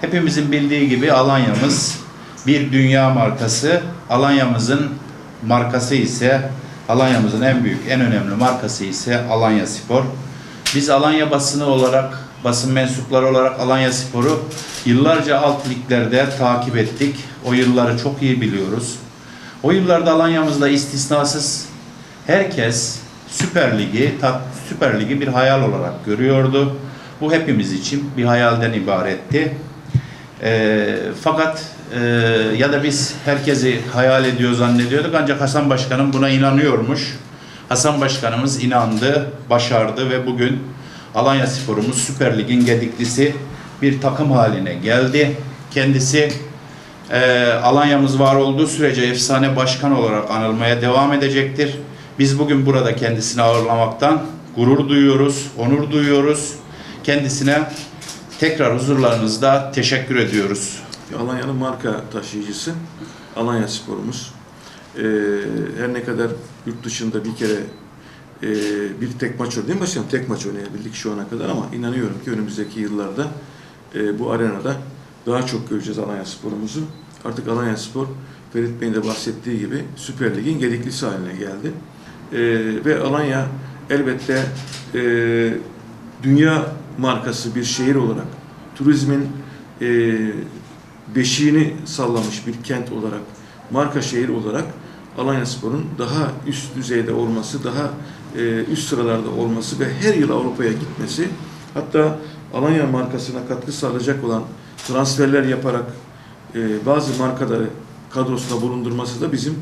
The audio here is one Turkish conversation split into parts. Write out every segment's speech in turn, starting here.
Hepimizin bildiği gibi Alanya'mız bir dünya markası. Alanya'mızın markası ise Alanya'mızın en büyük, en önemli markası ise Alanya Spor. Biz Alanya basını olarak, basın mensupları olarak Alanya Spor'u yıllarca alt liglerde takip ettik. O yılları çok iyi biliyoruz. O yıllarda Alanya'mızda istisnasız herkes Süper Ligi, Süper Ligi bir hayal olarak görüyordu. Bu hepimiz için bir hayalden ibaretti. Ee, fakat e, ya da biz herkesi hayal ediyor zannediyorduk ancak Hasan Başkanım buna inanıyormuş. Hasan Başkanımız inandı, başardı ve bugün Alanya Spor'umuz Süper Lig'in gediklisi bir takım haline geldi. Kendisi e, Alanya'mız var olduğu sürece efsane başkan olarak anılmaya devam edecektir. Biz bugün burada kendisini ağırlamaktan gurur duyuyoruz, onur duyuyoruz. Kendisine tekrar huzurlarınızda teşekkür ediyoruz. Alanya'nın marka taşıyıcısı Alanya Spor'umuz. Ee, her ne kadar yurt dışında bir kere e, bir tek maç değil mi başkanım? Tek maç oynayabildik şu ana kadar ama inanıyorum ki önümüzdeki yıllarda e, bu arenada daha çok göreceğiz Alanya Spor'umuzu. Artık Alanya Spor, Ferit Bey'in de bahsettiği gibi Süper Lig'in gediklisi haline geldi. E, ve Alanya elbette e, dünya markası bir şehir olarak turizmin e, beşiğini sallamış bir kent olarak, marka şehir olarak Alanya Spor'un daha üst düzeyde olması, daha e, üst sıralarda olması ve her yıl Avrupa'ya gitmesi, hatta Alanya markasına katkı sağlayacak olan transferler yaparak e, bazı markaları kadrosunda bulundurması da bizim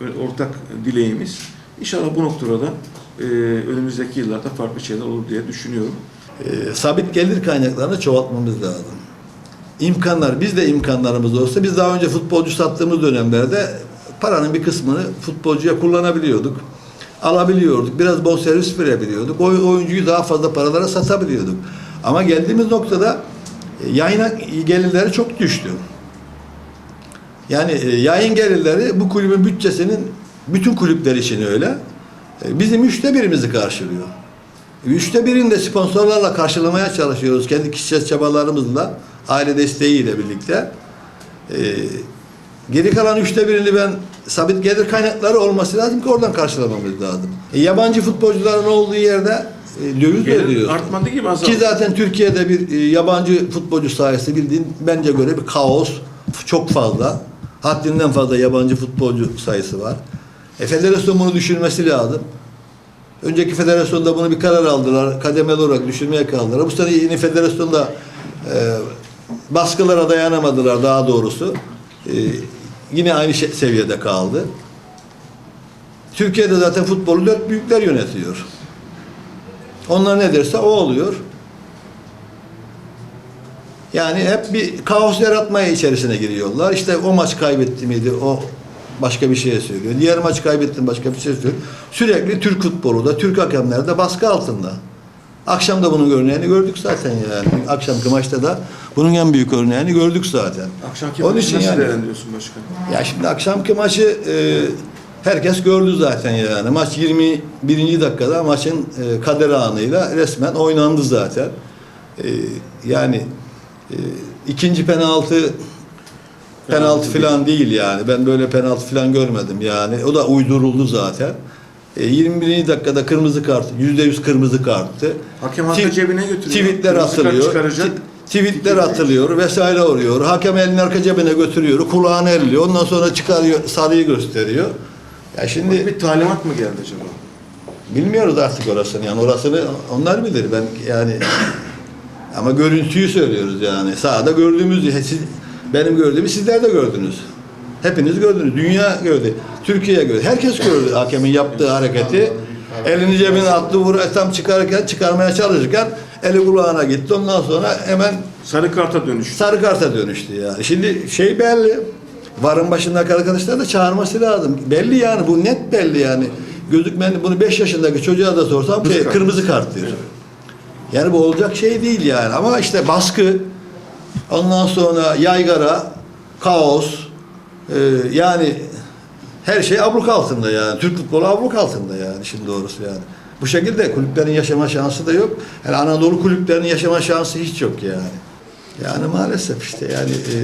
e, ortak dileğimiz. İnşallah bu noktada da e, önümüzdeki yıllarda farklı şeyler olur diye düşünüyorum. e, sabit gelir kaynaklarını çoğaltmamız lazım. İmkanlar, biz de imkanlarımız olsa biz daha önce futbolcu sattığımız dönemlerde paranın bir kısmını futbolcuya kullanabiliyorduk. Alabiliyorduk. Biraz bonservis verebiliyorduk. O oyuncuyu daha fazla paralara satabiliyorduk. Ama geldiğimiz noktada e, yayına gelirleri çok düştü. Yani e, yayın gelirleri bu kulübün bütçesinin bütün kulüpler için öyle. e, Bizim üçte birimizi karşılıyor. Üçte birini de sponsorlarla karşılamaya çalışıyoruz. Kendi kişisel çabalarımızla, aile desteğiyle birlikte. Ee, geri kalan üçte birini ben sabit gelir kaynakları olması lazım ki oradan karşılamamız lazım. E, yabancı futbolcuların olduğu yerde e, döviz Gelir ödüyor. artmadı gibi azaldı. Ki zaten Türkiye'de bir e, yabancı futbolcu sayısı bildiğin bence göre bir kaos çok fazla. Haddinden fazla yabancı futbolcu sayısı var. E, federasyon bunu düşürmesi lazım. Önceki federasyonda bunu bir karar aldılar. Kademeli olarak düşürmeye kaldılar. Bu sene yeni federasyonda e, baskılara dayanamadılar daha doğrusu. E, yine aynı şey- seviyede kaldı. Türkiye'de zaten futbolu dört büyükler yönetiyor. Onlar ne derse o oluyor. Yani hep bir kaos yaratmaya içerisine giriyorlar. İşte o maç kaybetti miydi? O başka bir şeye söylüyor. Diğer maç kaybettim başka bir şey söylüyor. Sürekli Türk futbolu da, Türk hakemler de baskı altında. Akşam da bunun örneğini gördük zaten yani. Akşamki maçta da bunun en büyük örneğini gördük zaten. Akşamki Onun için nasıl yani- değerlendiriyorsun başkan? Ya şimdi akşamki maçı e, herkes gördü zaten yani. Maç 21. dakikada maçın e, kader anıyla resmen oynandı zaten. E, yani e, ikinci penaltı penaltı falan değil yani. Ben böyle penaltı falan görmedim yani. O da uyduruldu zaten. E, 21. dakikada kırmızı kart, %100 kırmızı karttı. Hakem Ti- cebine götürüyor. Tweetler Kırmızı kart atılıyor. çıkaracak. Ti- Tweetler atılıyor vesaire oluyor. Hakem elini arka cebine götürüyor. Kulağını elliyor. Ondan sonra çıkarıyor. Sarıyı gösteriyor. Ya şimdi Bir talimat mı geldi acaba? bilmiyoruz artık orasını. Yani orasını onlar bilir. Ben yani ama görüntüyü söylüyoruz yani. Sahada gördüğümüz siz, benim gördüğümü sizler de gördünüz. Hepiniz gördünüz. Dünya gördü. Türkiye gördü. Herkes gördü hakemin yaptığı hareketi. Elini cebine attı, vur, tam çıkarken, çıkarmaya çalışırken eli kulağına gitti. Ondan sonra hemen Sarı karta dönüştü. sarı karta dönüştü yani. Şimdi şey belli. Varın başındaki arkadaşlar da çağırması lazım. Belli yani bu net belli yani. Gözükmen bunu 5 yaşındaki çocuğa da sorsam Kırmızı şey, kart. kırmızı kart diyor. Yani bu olacak şey değil yani. Ama işte baskı, ondan sonra yaygara, kaos, e, yani her şey abluk altında yani. Türk futbolu abluk altında yani şimdi doğrusu yani. Bu şekilde kulüplerin yaşama şansı da yok. Yani Anadolu kulüplerinin yaşama şansı hiç yok yani. Yani maalesef işte yani e,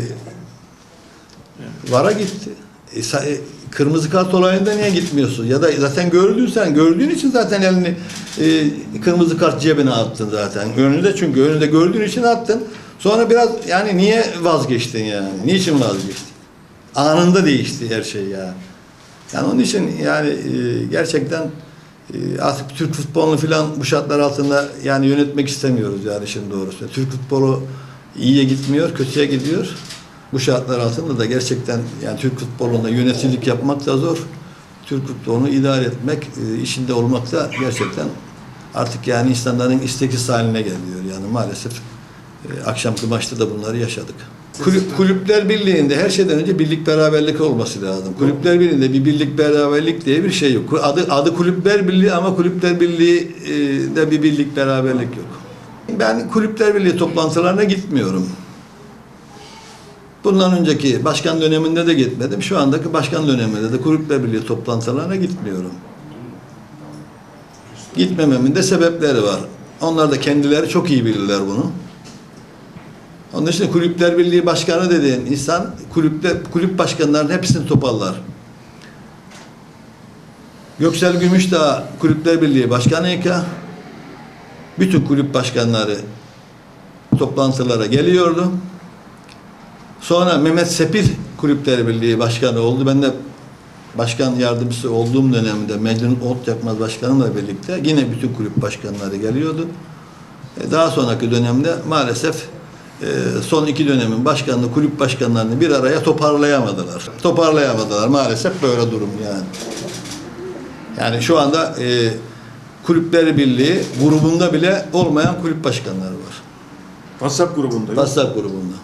VAR'a gitti. E, e, kırmızı kart olayında niye gitmiyorsun? Ya da zaten gördün sen. Gördüğün için zaten elini e, kırmızı kart cebine attın zaten. Önünde çünkü önünde gördüğün için attın. Sonra biraz yani niye vazgeçtin yani? Niçin vazgeçtin? Anında değişti her şey ya. Yani onun için yani e, gerçekten e, artık Türk futbolunu filan bu şartlar altında yani yönetmek istemiyoruz yani şimdi doğrusu. Türk futbolu iyiye gitmiyor, kötüye gidiyor. Bu şartlar altında da gerçekten yani Türk futbolunda yöneticilik yapmak da zor. Türk futbolunu idare etmek, e, işinde olmak da gerçekten artık yani insanların isteksiz haline geliyor. Yani maalesef e, akşamki maçta da bunları yaşadık. Kulüp, Kulüpler Birliği'nde her şeyden önce birlik beraberlik olması lazım. Kulüpler Birliği'nde bir birlik beraberlik diye bir şey yok. Adı, adı Kulüpler Birliği ama Kulüpler Birliği'de bir birlik beraberlik yok. Ben Kulüpler Birliği toplantılarına gitmiyorum. Bundan önceki başkan döneminde de gitmedim. Şu andaki başkan döneminde de Kulüpler Birliği toplantılarına gitmiyorum. Gitmememin de sebepleri var. Onlar da kendileri çok iyi bilirler bunu. Onun için Kulüpler Birliği Başkanı dediğin insan kulüpler, kulüp başkanlarının hepsini toparlar. Göksel Gümüşdağ Kulüpler Birliği Başkanıyken bütün kulüp başkanları toplantılara geliyordu. Sonra Mehmet Sepil Kulüpler Birliği Başkanı oldu. Ben de başkan yardımcısı olduğum dönemde Mecnun Ot Yakmaz Başkanımla birlikte yine bütün kulüp başkanları geliyordu. E, Daha sonraki dönemde maalesef e, son iki dönemin başkanlığı, kulüp başkanlarını bir araya toparlayamadılar. Toparlayamadılar. Maalesef böyle durum yani. Yani şu anda e, Kulüpler Birliği grubunda bile olmayan kulüp başkanları var. WhatsApp grubunda. WhatsApp grubunda.